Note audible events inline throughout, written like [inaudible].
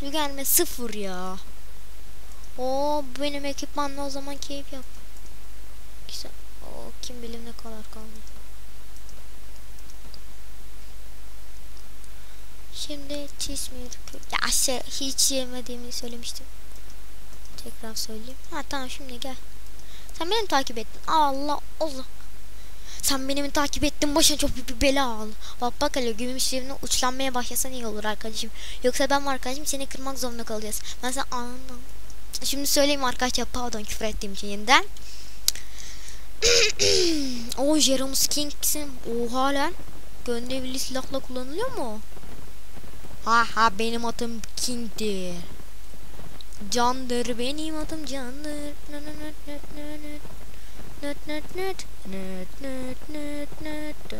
Gelme sıfır ya. O benim ekipmanla o zaman keyif yap. Güzel. O kim bilir ne kadar kaldı. Şimdi çizmir. Ya şey hiç yemediğimi söylemiştim. Tekrar söyleyeyim. Ha tamam şimdi gel. Sen beni takip ettin. Allah Allah. Sen beni takip ettin? Başına çok büyük bir bela al. Bak bak hele gümüş yerine uçlanmaya başlasan iyi olur arkadaşım. Yoksa ben arkadaşım seni kırmak zorunda kalacağız. Ben sana anladım. Şimdi söyleyeyim arkadaşlar pardon küfür ettiğim için yeniden. [clears throat] o Jerome Kings'in oha lan. Gönderili silahla kullanılıyor mu? Ha ha benim adım King'dir. Candır benim adım candır. Nöt nöt nöt nöt. Nöt nöt nöt. Nöt nöt nöt nöt.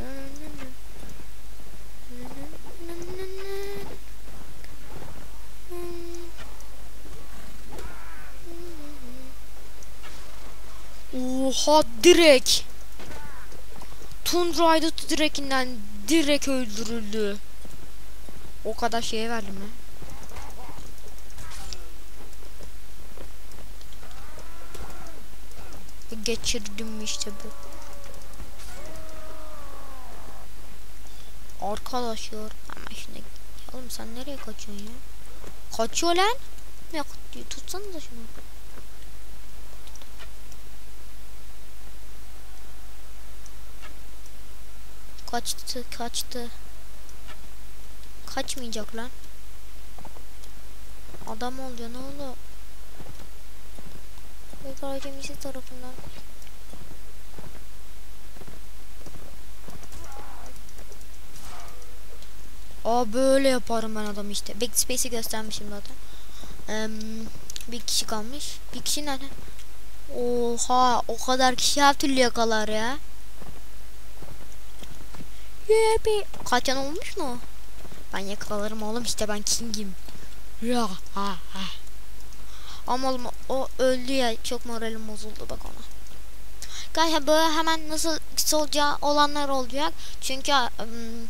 Oha direkt. Tomb Raider direkinden direkt öldürüldü. O kadar şeye verdim mi? Geçirdim işte bu. Arkadaşlar ama şimdi oğlum sen nereye kaçıyorsun ya? Kaçıyor lan. Ya tutsanıza şunu. Kaçtı kaçtı. Kaçmayacak lan. Adam oluyor ne oldu? Tekrar gemisi tarafından. Aa böyle yaparım ben adam işte. Backspace'i göstermişim zaten. Ee, bir kişi kalmış. Bir kişi nerede? Oha o kadar kişi her türlü yakalar ya. Yepi. Kaçan olmuş mu? Ben yakalarım oğlum işte ben king'im. Ya ha ha. Ama oğlum o öldü ya çok moralim bozuldu bak ona. Galiba böyle hemen nasıl olacağı olanlar olacak. Çünkü um,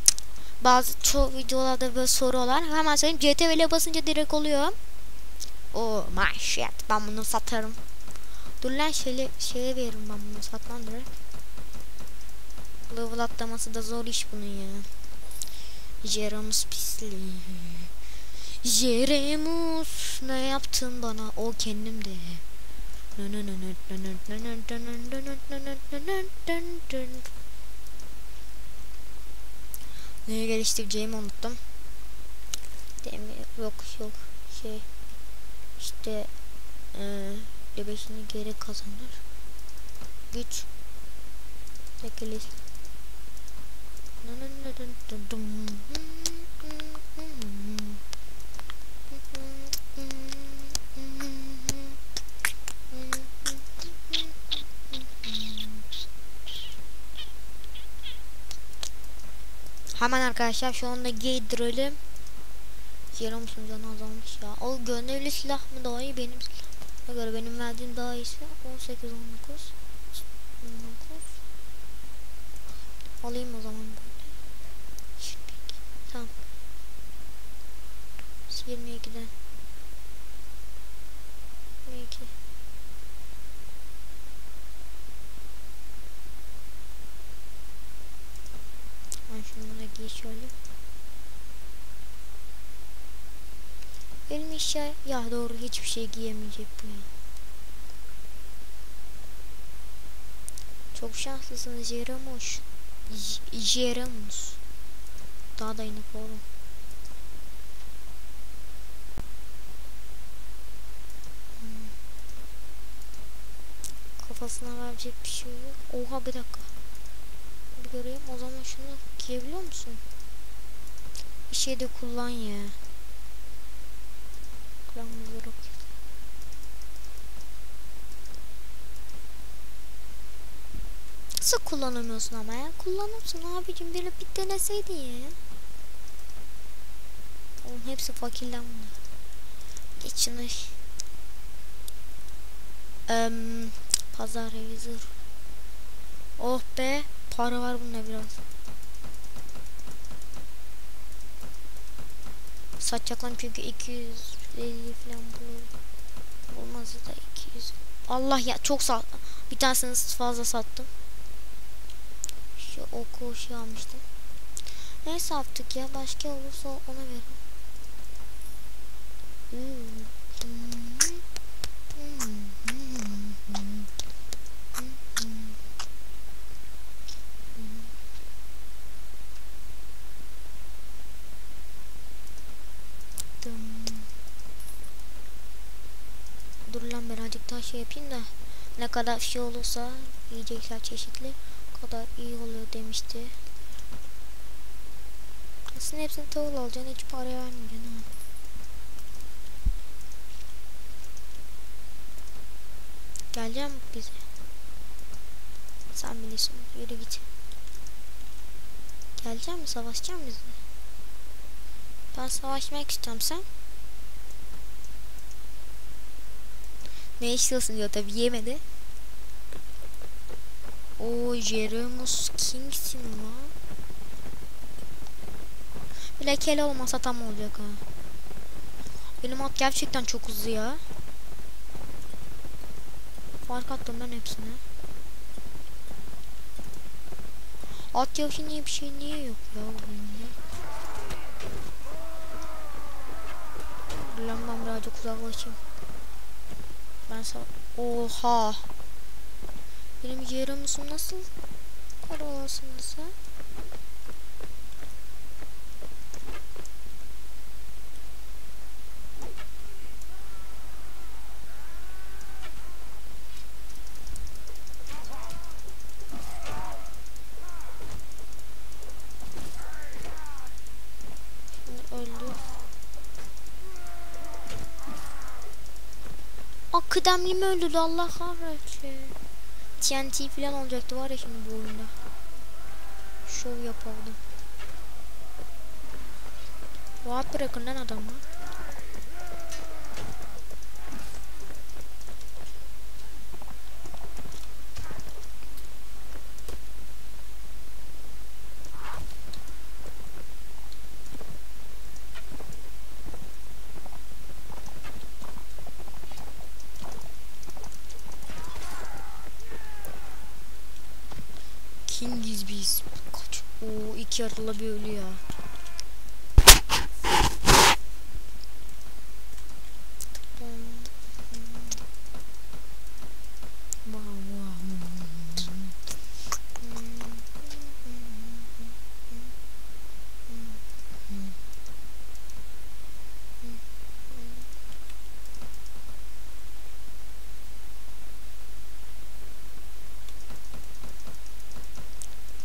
bazı çoğu videolarda böyle soruyorlar. Hemen söyleyeyim CTRL'e basınca direkt oluyor. Oh my shit ben bunu satarım. Dur lan şöyle şeye veririm ben bunu satmam direkt. Level atlaması da zor iş bunun ya. Jeremus pisliği. Jeremus ne yaptın bana o kendim de. Neyi geliştireceğimi unuttum. Demir yok yok şey işte eee bebeşini geri kazanır. Güç. Çekiliş. Hemen arkadaşlar şu anda giydirelim. Jerome'sun canı azalmış ya. O gönderili silah mı daha iyi benim silahıma göre benim verdiğim daha iyisi. 18 19 19 Alayım o zaman böyle. Tamam. 22'den Da giy şöyle. Benim işe ya doğru hiçbir şey giyemeyecek bu ya. Çok şanslısınız Jeremoş. Jeremus. Daha da inip oğlum. Hmm. Kafasına verecek bir şey yok. Oha bir dakika. Göreyim. O zaman şunu giyebiliyor musun? Bir şey de kullan ya. Kırmızı roket. Nasıl kullanamıyorsun ama ya? Kullanırsın abicim böyle bir deneseydin ya. Oğlum hepsi fakirden bunlar. Geç şunu. Eee pazar revizör. Oh be para var bunda biraz. Satacaklarım çünkü 250 falan bulur. Olmaz da 200. Allah ya çok sat. Bir tanesini fazla sattım. Şu oku şey almıştım. Neyse yaptık ya. Başka olursa ona veririm. Hmm. Dur lan birazcık daha şey yapayım da ne kadar şey olursa yiyecekler çeşitli o kadar iyi oluyor demişti. Aslında hepsini tavul alacaksın hiç para vermeyeceksin ha. Geleceğim bize. Sen bilirsin. Yürü git. Geleceğim mi? Savaşacağım bizle. Ben savaşmak istiyorum sen. Ne istiyorsun diyor tabi yemedi. O Jeremus King'sin ama. Bile kele olmasa tam olacak ha. Benim at gerçekten çok hızlı ya. Fark attım ben hepsine. At yarışı niye bir şey niye yok ya oyunda? Lan ben birazcık uzaklaşayım. Ben sağ... Oha! Benim yarımısım nasıl? Kara olasınız ha? öldü. Aa kıdemli mi öldürdü Allah kahretsin. TNT falan olacaktı var ya şimdi bu oyunda. Şov yapardım. Rahat bırakın lan adamı. Oo iki yarıla bir ölü ya.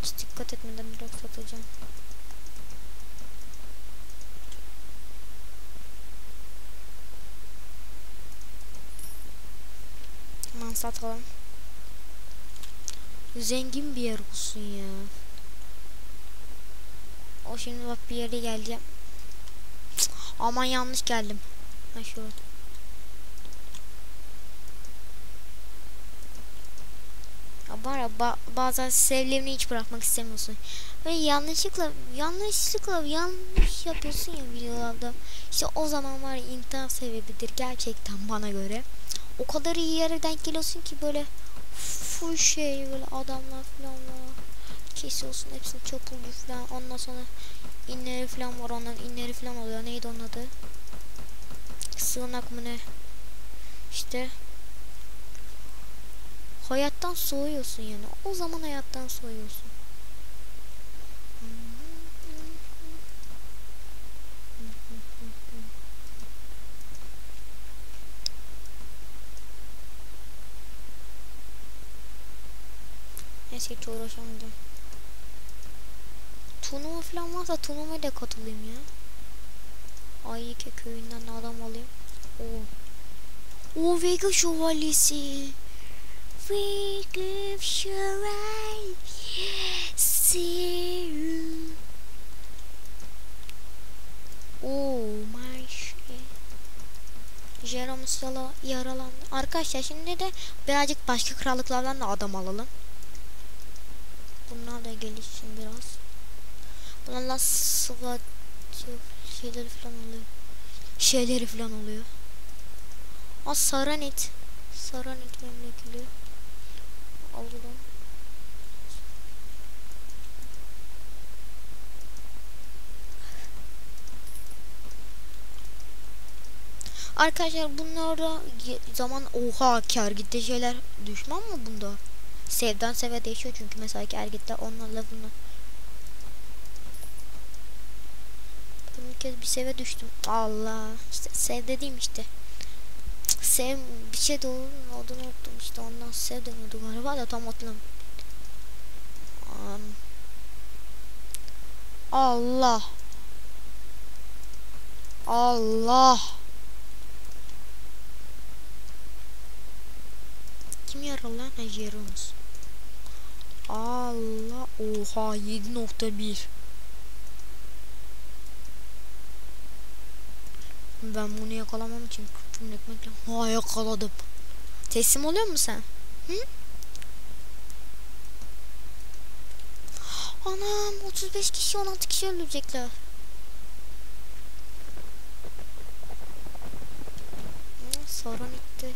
Hiç dikkat etmeden direkt satacağım. Hemen satalım. Zengin bir yer olsun ya. O şimdi bak bir yere. Cık, Aman yanlış geldim. Ha şurada. Var ya ba bazen sevlerini hiç bırakmak istemiyorsun. Ve yanlışlıkla yanlışlıkla yanlış yapıyorsun ya videolarda. İşte o zaman var ya intihar sebebidir gerçekten bana göre. O kadar iyi yere denk geliyorsun ki böyle full şey böyle adamlar falan var. Kesiyorsun hepsini çapulcu falan. Ondan sonra inleri falan var. Onların inleri falan oluyor. Neydi onun adı? Sığınak mı ne? İşte hayattan soğuyorsun yani. O zaman hayattan soğuyorsun. Neyse hiç uğraşamayacağım. Turnuva falan varsa turnuvaya da katılayım ya. Ayyike köyünden adam alayım. Oo. O Vega şövalyesi. Vega şövalyesi. Oh my shit. Jerome Sala yaralandı. Arkadaşlar şimdi de birazcık başka krallıklardan da adam alalım. Bunlar da gelişsin biraz. Bunlarla sıva şeyleri falan oluyor. Şeyleri falan oluyor. Aa Saranit. Saranit memleketi. Aldım. Arkadaşlar bunlarda zaman oha kar gitti şeyler düşman mı bunda? Sevden seve değişiyor çünkü mesela kar gitti onlarla. Ben bir kez bir seve düştüm. Allah işte sev dediğim işte. Sev bir şey de olur adını unuttum işte ondan sev deniyordu galiba da tam hatırlamıyorum. Am. Allah. Allah. Kim yaralı lan? Ha, Jeromus. Allah. Oha 7.1. Ben bunu yakalamam için kırpım ekmekle. Ha yakaladım. Teslim oluyor musun sen? Hı? Anam 35 kişi 16 kişi öldürecekler. Sorun gitti.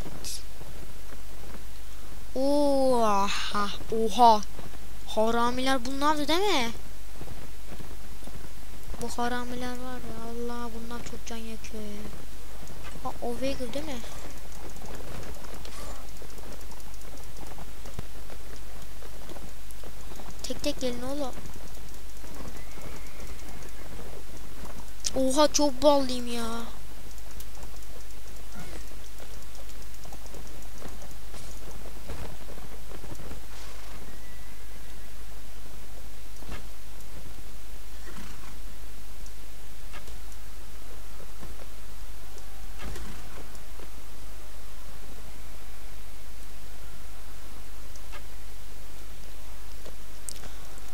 Oha. Oha. Haramiler bunlardı değil mi? Bu haramiler var ya Allah bunlar çok can yakıyor ya. Ha Ovega değil mi? Tek tek gelin oğlum. Oha çok ballıyım ya.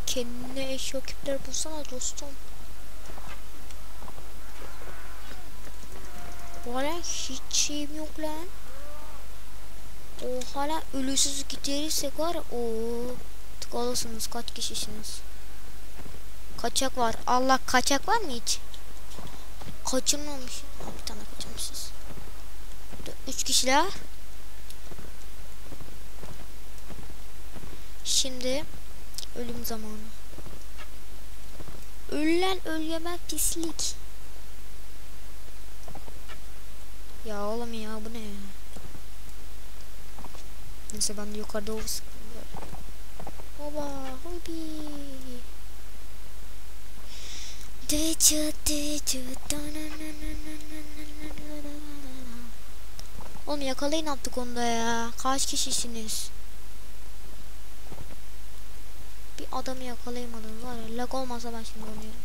Kendine eş rakipler bulsana dostum. Bu hiç şeyim yok lan. O hala ölüsüz giderirsek var o tıkalısınız kaç kişisiniz? Kaçak var. Allah kaçak var mı hiç? Kaçırmamış. Bir tane kaçırmışız. Üç kişiler. Şimdi ölüm zamanı. Ölen ölyemek pislik. Ya oğlum ya bu ne ya? Neyse ben de yukarıda o Baba hobi. Oğlum yakalayın yaptık onda ya. Kaç kişisiniz? Bir adamı yakalayamadınız var ya. Lag olmasa ben şimdi oynuyorum.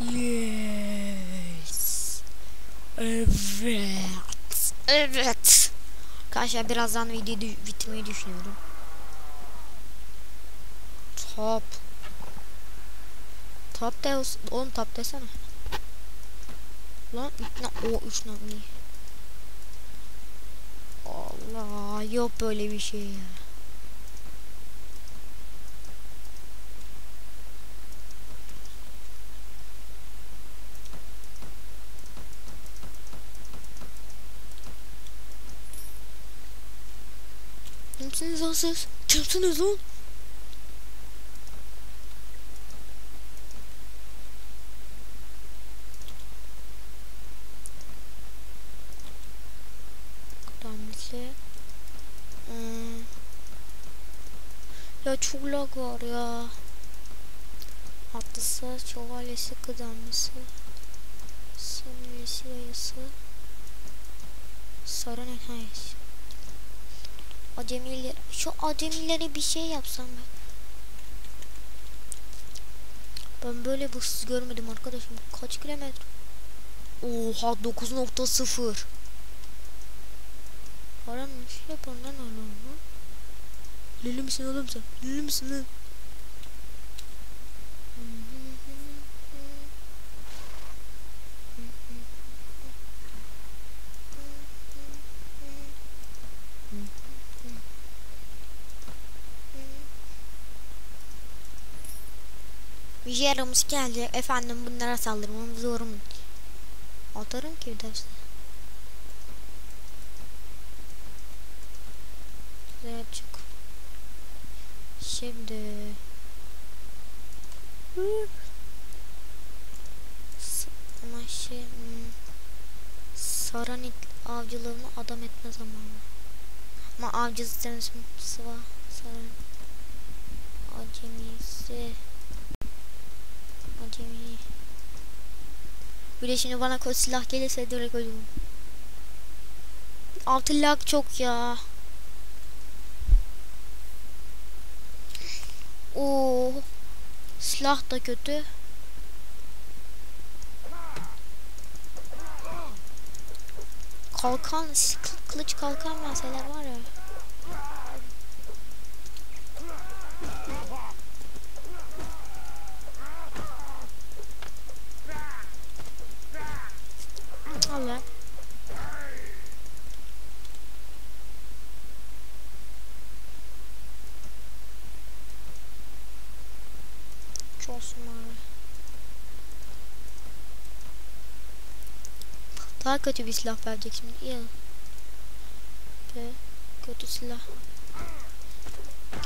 Yes. Evet. Evet. Arkadaşlar birazdan videoyu bitirmeyi düşünüyorum. Top. Top de. Oğlum top desene. Lan na- o üç namli. Allah yok böyle bir şey ya. Kimsiniz lan siz? Kimsiniz lan? Kıdemlisi. Hmm. Ya çok lag var ya. Atlısı, şövalyesi, kıdemlisi. Saniyesi, yayısı. Sarı ne? Hayır. Acemiler, şu acemilere bir şey yapsam ben. Ben böyle bir hız görmedim arkadaşım. Kaç kilometre? Oha 9.0. Paran şey yapar lan oğlum. Lülü müsün oğlum sen? Lülü müsün lan? Yüce yaramız geldi. Efendim bunlara saldırmam zorunlu. Atarım ki bir dersi. Evet çok Şimdi S- ama hmm, Saranik avcılığını adam etme zamanı. Ama avcı zaten sıva Saran acemisi acemi de şimdi bana koç silah gelirse direkt ölürüm. Altı lag çok ya. Oo. Silah da kötü. Kalkan, kı- kılıç kalkan mesela var ya. Olsun abi. Daha kötü bir silah verecek şimdi. İyi. Ve kötü silah.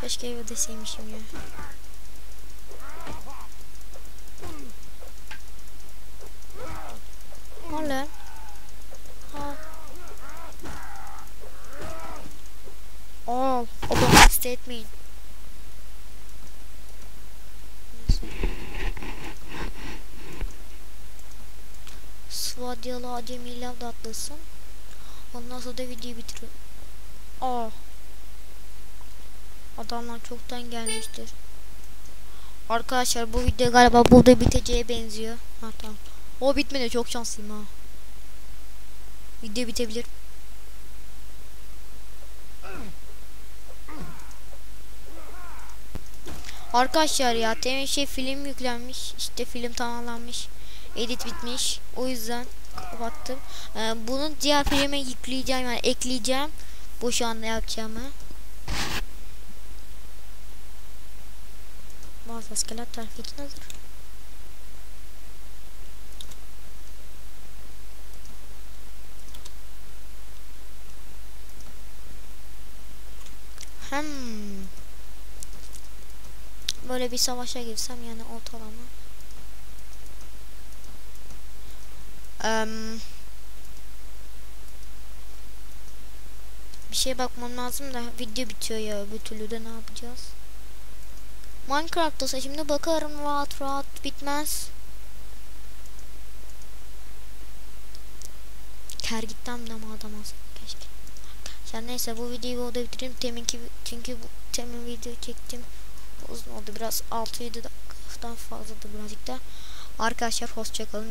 Keşke eve deseymişim ya. O lan. Ha. Al. O da hasta etmeyin. Neyse. Svadyalı acemiyle de atlasın. Ondan sonra da videoyu bitiriyor. Aa. Adamlar çoktan gelmiştir. Arkadaşlar bu video galiba burada biteceğe benziyor. Ha tamam. O bitmedi çok şanslıyım ha. Video bitebilir. Arkadaşlar ya temin şey film yüklenmiş. İşte film tamamlanmış. Edit bitmiş. O yüzden kapattım. Ee, bunu diğer filme yükleyeceğim yani ekleyeceğim. Bu şu anda yapacağımı. Bazı iskelet tarifi için hazır. Hmm. Böyle bir savaşa girsem yani ortalama. Em, bir şeye bakmam lazım da video bitiyor ya öbür türlü de ne yapacağız? Minecraft olsa şimdi bakarım rahat rahat bitmez. Kergitten de mi adam keşke. Yani neyse bu videoyu burada bitireyim. Teminki çünkü bu temin video çektim. Uzun oldu biraz 6-7 dakikadan fazladı birazcık da. Arkadaşlar hoşçakalın.